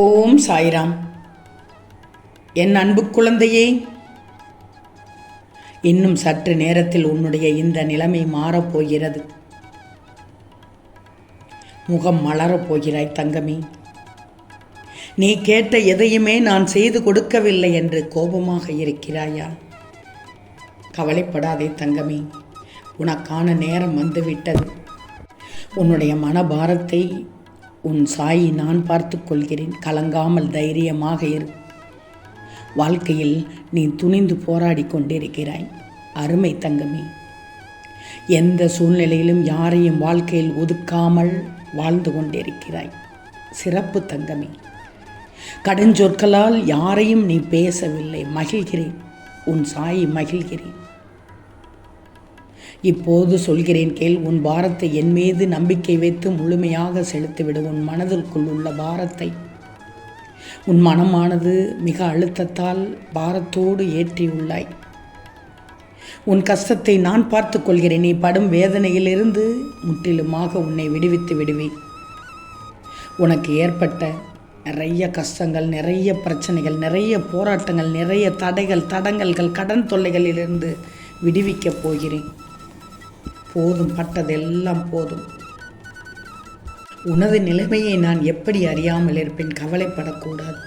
ஓம் சாய்ராம். என் அன்பு குழந்தையே இன்னும் சற்று நேரத்தில் உன்னுடைய இந்த நிலைமை மாறப்போகிறது முகம் மலரப் போகிறாய் தங்கமே. நீ கேட்ட எதையுமே நான் செய்து கொடுக்கவில்லை என்று கோபமாக இருக்கிறாயா? கவலைப்படாதே தங்கமே உனக்கான நேரம் வந்துவிட்டது. உன்னுடைய மனபாரத்தை உன் சாயி நான் பார்த்து கொள்கிறேன். கலங்காமல் தைரியமாக இரு. வாழ்க்கையில் நீ துணிந்து போராடி கொண்டிருக்கிறாய். அருமை தங்கமே. எந்த சூழ்நிலையிலும் யாரையும் வாழ்க்கையில் ஒதுக்காமல் வாழ்ந்து கொண்டிருக்கிறாய். சிறப்பு தங்கமே. கடுஞ்சொற்களால் யாரையும் நீ பேசவில்லை. மகிழ்கிறேன். உன் சாயி மகிழ்கிறேன். இப்போது சொல்கிறேன் கேள் உன் பாரத்தை என் மீது நம்பிக்கை வைத்து முழுமையாக செலுத்திவிடு. உன் மனதிற்குள் உள்ள பாரத்தை உன் மனமானது மிக அழுத்தத்தால் பாரத்தோடு ஏற்றியுள்ளாய் உன் கஷ்டத்தை நான் பார்த்து கொள்கிறேன். நீ படும் வேதனையிலிருந்து முற்றிலுமாக உன்னை விடுவித்து விடுவேன். உனக்கு ஏற்பட்ட நிறைய கஷ்டங்கள் நிறைய பிரச்சனைகள் நிறைய போராட்டங்கள் நிறைய தடைகள் தடங்கல்கள் கடன் தொல்லைகளிலிருந்து விடுவிக்கப் போகிறேன். போதும் பட்டதெல்லாம் போதும். உனது நிலைமையை நான் எப்படி அறியாமல் இருப்பேன்? கவலைப்படக்கூடாது.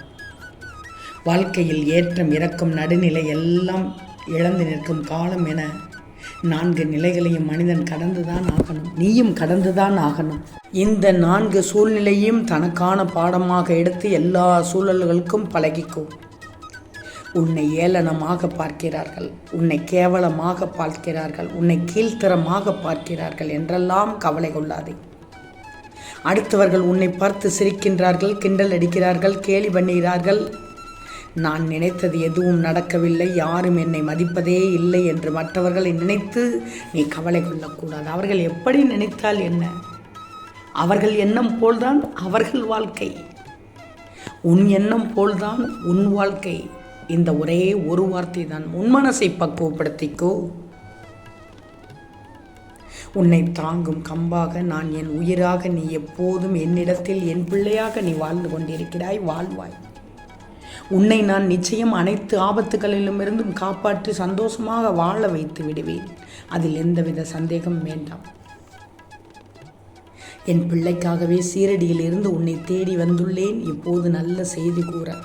வாழ்க்கையில் ஏற்றம் இறக்கும் நடுநிலை எல்லாம் இழந்து நிற்கும் காலம் என நான்கு நிலைகளையும் மனிதன் கடந்துதான் ஆகணும். நீயும் கடந்துதான் ஆகணும். இந்த நான்கு சூழ்நிலையும் தனக்கான பாடமாக எடுத்து எல்லா சூழல்களுக்கும் பழகிக்கும் உன்னை ஏளனமாக பார்க்கிறார்கள். உன்னை கேவலமாக பார்க்கிறார்கள். உன்னை கீழ்த்தரமாக பார்க்கிறார்கள் என்றெல்லாம் கவலை கொள்ளாதே. அடுத்தவர்கள் உன்னை பார்த்து சிரிக்கின்றார்கள் கிண்டல் அடிக்கிறார்கள் கேலி பண்ணுகிறார்கள். நான் நினைத்தது எதுவும் நடக்கவில்லை. யாரும் என்னை மதிப்பதே இல்லை என்று மற்றவர்களை நினைத்து நீ கவலை கொள்ளக்கூடாது. அவர்கள் எப்படி நினைத்தால் என்ன? அவர்கள் எண்ணம் போல்தான் அவர்கள் வாழ்க்கை. உன் எண்ணம் போல்தான் உன் வாழ்க்கை. இந்த ஒரே ஒரு வார்த்தை தான் உன் மனசை பக்குவப்படுத்திக்கோ. உன்னை தாங்கும் கம்பாக நான் என் உயிராக நீ எப்போதும் என்னிடத்தில் என் பிள்ளையாக நீ வாழ்ந்து கொண்டிருக்கிறாய் வாழ்வாய். உன்னை நான் நிச்சயம் அனைத்து ஆபத்துகளிலுமிருந்தும் காப்பாற்றி சந்தோஷமாக வாழ வைத்து விடுவேன். அதில் எந்தவித சந்தேகம் வேண்டாம். என் பிள்ளைக்காகவே சீரடியில் இருந்து உன்னை தேடி வந்துள்ளேன். இப்போது நல்ல செய்தி கூற.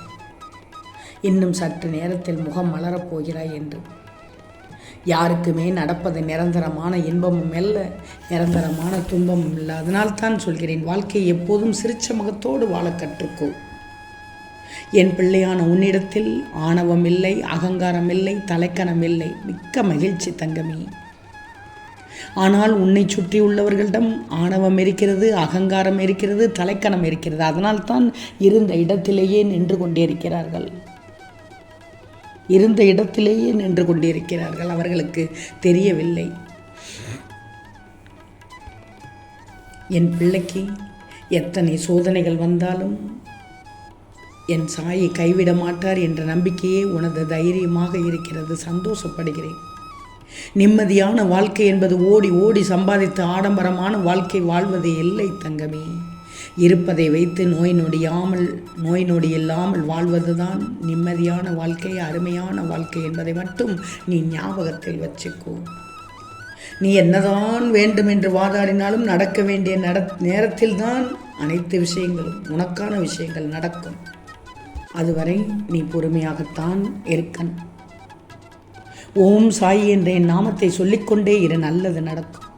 இன்னும் சற்று நேரத்தில் முகம் மலரப் போகிறாய் என்று. யாருக்குமே நடப்பது நிரந்தரமான இன்பமும் அல்ல நிரந்தரமான துன்பமும் இல்லை. அதனால்தான் சொல்கிறேன் வாழ்க்கையை எப்போதும் சிரிச்ச முகத்தோடு வாழ கற்றுக்கோ. என் பிள்ளையான உன்னிடத்தில் ஆணவம் இல்லை அகங்காரம் இல்லை தலைக்கணம் இல்லை. மிக்க மகிழ்ச்சி தங்கமே. ஆனால் உன்னை சுற்றியுள்ளவர்களிடம் ஆணவம் இருக்கிறது அகங்காரம் இருக்கிறது தலைக்கணம் இருக்கிறது. அதனால்தான் இருந்த இடத்திலேயே நின்று கொண்டே இருக்கிறார்கள். இருந்த இடத்திலேயே நின்று கொண்டிருக்கிறார்கள். அவர்களுக்கு தெரியவில்லை. என் பிள்ளைக்கு எத்தனை சோதனைகள் வந்தாலும் என் சாயை கைவிட மாட்டார் என்ற நம்பிக்கையே உனது தைரியமாக இருக்கிறது. சந்தோஷப்படுகிறேன். நிம்மதியான வாழ்க்கை என்பது ஓடி ஓடி சம்பாதித்து ஆடம்பரமான வாழ்க்கை வாழ்வது இல்லை தங்கமே. இருப்பதை வைத்து நோய் நொடியாமல் நோய் நொடி இல்லாமல் வாழ்வதுதான் நிம்மதியான வாழ்க்கை அருமையான வாழ்க்கை என்பதை மட்டும் நீ ஞாபகத்தில் வச்சுக்கோ. நீ என்னதான் வேண்டும் என்று வாதாடினாலும் நடக்க வேண்டிய நட நேரத்தில்தான் அனைத்து விஷயங்களும் உனக்கான விஷயங்கள் நடக்கும். அதுவரை நீ பொறுமையாகத்தான் இருக்கணும். ஓம் சாய் என்ற என் நாமத்தை சொல்லிக்கொண்டே இரு நல்லது நடக்கும்.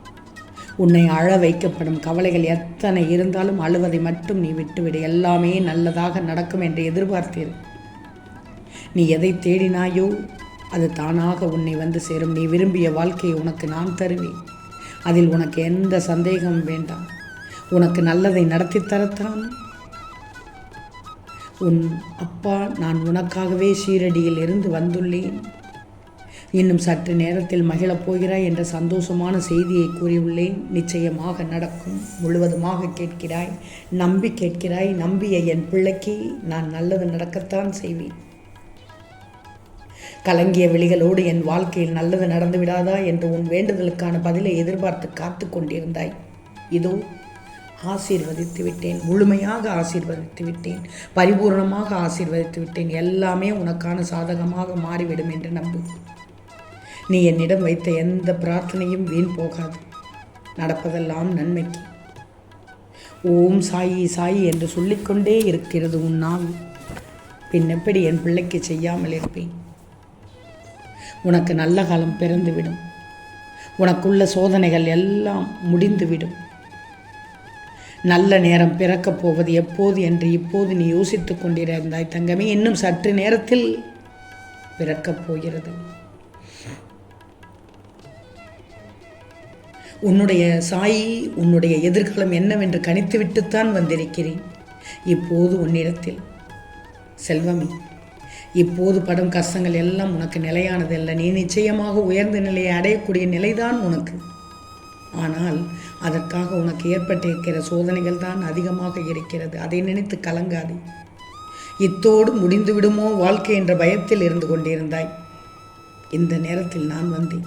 உன்னை அழ வைக்கப்படும் கவலைகள் எத்தனை இருந்தாலும் அழுவதை மட்டும் நீ விட்டுவிடு. எல்லாமே நல்லதாக நடக்கும் என்று எதிர்பார்த்தீர். நீ எதை தேடினாயோ அது தானாக உன்னை வந்து சேரும். நீ விரும்பிய வாழ்க்கையை உனக்கு நான் தருவேன். அதில் உனக்கு எந்த சந்தேகமும் வேண்டாம். உனக்கு நல்லதை நடத்தி தரத்தான். உன் அப்பா நான் உனக்காகவே ஷீரடியில் இருந்து வந்துள்ளேன். இன்னும் சற்று நேரத்தில் மகிழப் போகிறாய் என்ற சந்தோஷமான செய்தியை கூறியுள்ளேன். நிச்சயமாக நடக்கும். முழுவதுமாக கேட்கிறாய். நம்பி கேட்கிறாய். நம்பிய என் பிள்ளைக்கு நான் நல்லது நடக்கத்தான் செய்வேன். கலங்கிய விழிகளோடு என் வாழ்க்கையில் நல்லது நடந்து விடாதா என்று உன் வேண்டுதலுக்கான பதிலை எதிர்பார்த்து காத்து கொண்டிருந்தாய். இதோ ஆசீர்வதித்து விட்டேன். முழுமையாக ஆசீர்வதித்து விட்டேன். பரிபூர்ணமாக ஆசீர்வதித்து விட்டேன். எல்லாமே உனக்கான சாதகமாக மாறிவிடும் என்று நம்பு. நீ என்னிடம் வைத்த எந்த பிரார்த்தனையும் வீண் போகாது. நடப்பதெல்லாம் நன்மைக்கு. ஓம் சாயி சாயி என்று சொல்லிக்கொண்டே இருக்கிறது உன் நாவி. பின் எப்படி என் பிள்ளைக்கு செய்யாமல் இருப்பேன்? உனக்கு நல்ல காலம் பிறந்துவிடும். உனக்குள்ள சோதனைகள் எல்லாம் முடிந்துவிடும். நல்ல நேரம் பிறக்கப் போவது எப்போது என்று இப்போது நீ யோசித்துக் கொண்டிருந்தாய் தங்கமே. இன்னும் சற்று நேரத்தில் பிறக்கப் போகிறது. உன்னுடைய சாயி உன்னுடைய எதிர்காலம் என்னவென்று கணித்துவிட்டுத்தான் வந்திருக்கிறேன். இப்போது உன்னிடத்தில் செல்வமே இப்போது படும் கஷ்டங்கள் எல்லாம் உனக்கு நிலையானதல்ல. நீ நிச்சயமாக உயர்ந்த நிலையை அடையக்கூடிய நிலைதான் உனக்கு. ஆனால் அதற்காக உனக்கு ஏற்பட்டிருக்கிற சோதனைகள் தான் அதிகமாக இருக்கிறது. அதை நினைத்து கலங்காதே. இத்தோடு முடிந்துவிடுமோ வாழ்க்கை என்ற பயத்தில் இருந்து கொண்டிருந்தாய். இந்த நேரத்தில் நான் வந்தேன்.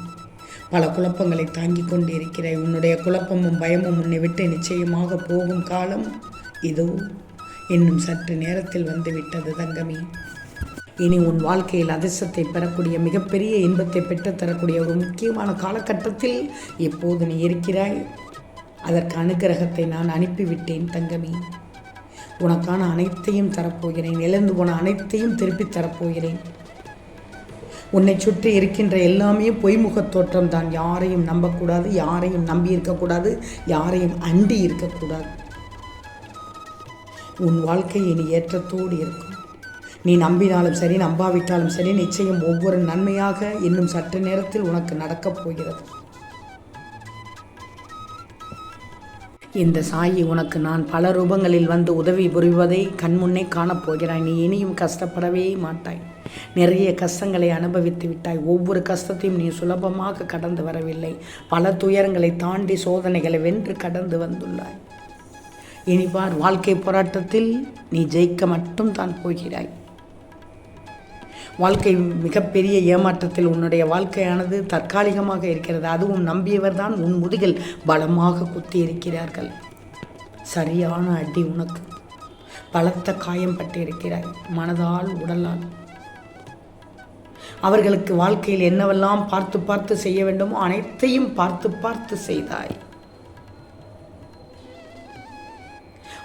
பல குழப்பங்களை தாங்கி கொண்டிருக்கிறாய் உன்னுடைய குழப்பமும் பயமும் உன்னை விட்டு நிச்சயமாக போகும் காலம் இதோ. இன்னும் சற்று நேரத்தில் வந்துவிட்டது தங்கமி. இனி உன் வாழ்க்கையில் அதிர்ஷ்டத்தை பெறக்கூடிய மிகப்பெரிய இன்பத்தை பெற்றுத்தரக்கூடிய ஒரு முக்கியமான காலகட்டத்தில் இப்போது நீ இருக்கிறாய்? அதற்கு அனுகிரகத்தை நான் அனுப்பிவிட்டேன் தங்கமி. உனக்கான அனைத்தையும் தரப்போகிறேன். இழந்து போன அனைத்தையும் திருப்பித் தரப்போகிறேன். உன்னை சுற்றி இருக்கின்ற எல்லாமே பொய்முகத் தோற்றம் தான். யாரையும் நம்பக்கூடாது யாரையும் நம்பி இருக்கக்கூடாது யாரையும் அண்டி இருக்கக்கூடாது. உன் வாழ்க்கை இனி ஏற்றத்தோடு இருக்கும். நீ நம்பினாலும் சரி நம்பாவிட்டாலும் சரி நிச்சயம் ஒவ்வொரு நன்மையாக இன்னும் சற்று நேரத்தில் உனக்கு நடக்கப் போகிறது. இந்த சாயி உனக்கு நான் பல ரூபங்களில் வந்து உதவி புரிவதை கண்முன்னே காணப்போகிறாய் நீ இனியும் கஷ்டப்படவே மாட்டாய். நிறைய கஷ்டங்களை அனுபவித்து விட்டாய். ஒவ்வொரு கஷ்டத்தையும் நீ சுலபமாக கடந்து வரவில்லை. பல துயரங்களை தாண்டி சோதனைகளை வென்று கடந்து வந்துள்ளாய். இனிவார் வாழ்க்கை போராட்டத்தில் நீ ஜெயிக்க மட்டும் தான் போகிறாய். வாழ்க்கை மிகப்பெரிய ஏமாற்றத்தில் உன்னுடைய வாழ்க்கையானது தற்காலிகமாக இருக்கிறது. அதுவும் நம்பியவர் தான் உன் முதுகில் பலமாக குத்தி இருக்கிறார்கள் சரியான அடி உனக்கு. பலத்த காயம் பட்டிருக்கிறாய். மனதால் உடலால். அவர்களுக்கு வாழ்க்கையில் என்னவெல்லாம் பார்த்து பார்த்து செய்ய வேண்டுமோ அனைத்தையும் பார்த்து பார்த்து செய்தாய்.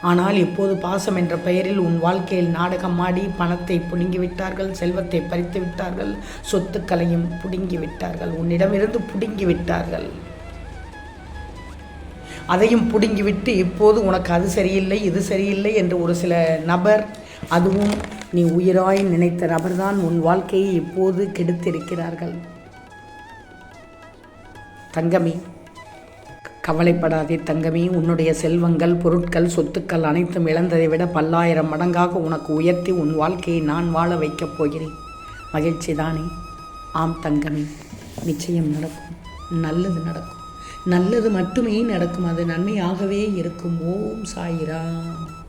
ஆனால் இப்போது பாசம் என்ற பெயரில் உன் வாழ்க்கையில் நாடகம் ஆடி பணத்தை புடுங்கி விட்டார்கள் செல்வத்தை பறித்து விட்டார்கள் சொத்துக்களையும் புடுங்கி விட்டார்கள் உன்னிடமிருந்து புடுங்கி விட்டார்கள் அதையும் புடுங்கிவிட்டு இப்போது உனக்கு அது சரியில்லை இது சரியில்லை என்று ஒரு சில நபர் அதுவும் நீ உயிராய் நினைத்த நபர்தான் உன் வாழ்க்கையை இப்போது கெடுத்திருக்கிறார்கள். தங்கமே கவலைப்படாதே தங்கமே உன்னுடைய செல்வங்கள் பொருட்கள் சொத்துக்கள் அனைத்தும் இழந்ததை விட பல்லாயிரம் மடங்காக உனக்கு உயர்த்தி உன் வாழ்க்கையை நான் வாழ வைக்கப் போகிறேன். மகிழ்ச்சி தானே? ஆம் தங்கமே நிச்சயம் நடக்கும். நல்லது நடக்கும். நல்லது மட்டுமே நடக்கும். அது நன்மையாகவே இருக்கும். ஓம் சாயிராம்.